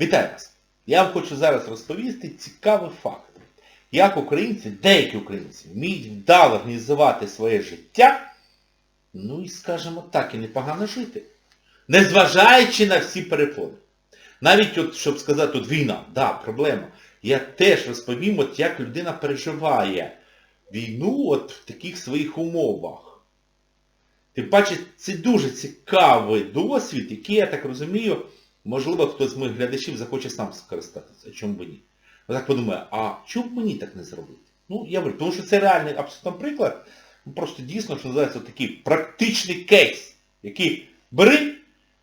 Вітаю вас! Я вам хочу зараз розповісти цікавий факт. Як українці, деякі українці, вміють вдало організувати своє життя, ну і, скажімо так, і непогано жити. Незважаючи на всі перепони. Навіть, от, щоб сказати, от війна, да, проблема. Я теж розповім, от як людина переживає війну от в таких своїх умовах. Тим паче, це дуже цікавий досвід, який, я так розумію, можливо, хтось з моїх глядачів захоче сам скористатися. Чому б ні? Я так подумаю, а чому б мені так не зробити? Ну, я говорю, тому що це реальний абсолютно приклад. Ну, просто дійсно, що називається, такий практичний кейс, який бери,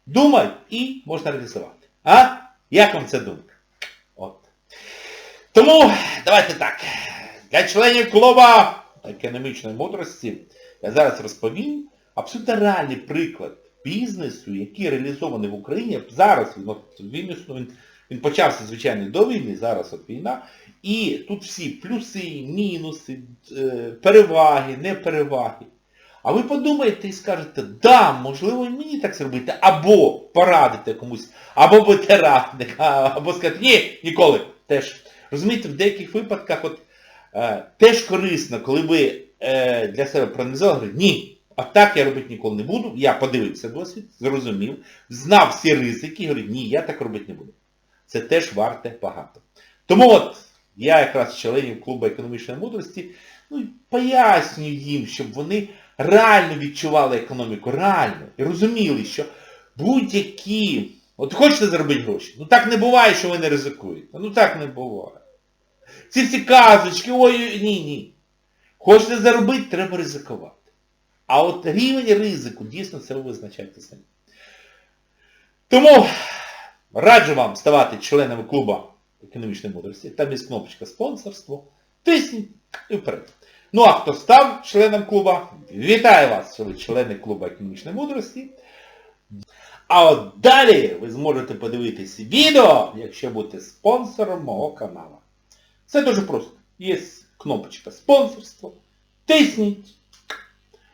думай і можна реалізувати. А? Як вам це думка? От. Тому давайте так. Для членів клуба економічної мудрості я зараз розповім абсолютно реальний приклад бізнесу, який реалізований в Україні. Зараз він, він, він, почався, звичайно, до війни, зараз от війна. І тут всі плюси, мінуси, е, переваги, непереваги. А ви подумаєте і скажете, да, можливо, і мені так зробити, або порадите комусь, або бути радник, або сказати, ні, ніколи. Теж. Розумієте, в деяких випадках от, е, теж корисно, коли ви е, для себе проаналізували, ні, а так я робити ніколи не буду, я подивився досвід, зрозумів, знав всі ризики, говорю, ні, я так робити не буду. Це теж варте багато. Тому от, я якраз членів клубу економічної мудрості, ну, і пояснюю їм, щоб вони реально відчували економіку, реально, і розуміли, що будь-які... От хочете заробити гроші? Ну так не буває, що ви не ризикуєте. Ну так не буває. Ці всі казочки, ой, ні, ні. Хочете заробити, треба ризикувати. А от рівень ризику, дійсно, це ви визначаєте самі. Тому раджу вам ставати членами клубу економічної мудрості. Там є кнопочка спонсорство. Тисніть і вперед. Ну а хто став членом клуба, вітаю вас, що ви члени клубу економічної мудрості. А от далі ви зможете подивитись відео, якщо будете спонсором мого каналу. Це дуже просто. Є кнопочка спонсорство. Тисніть.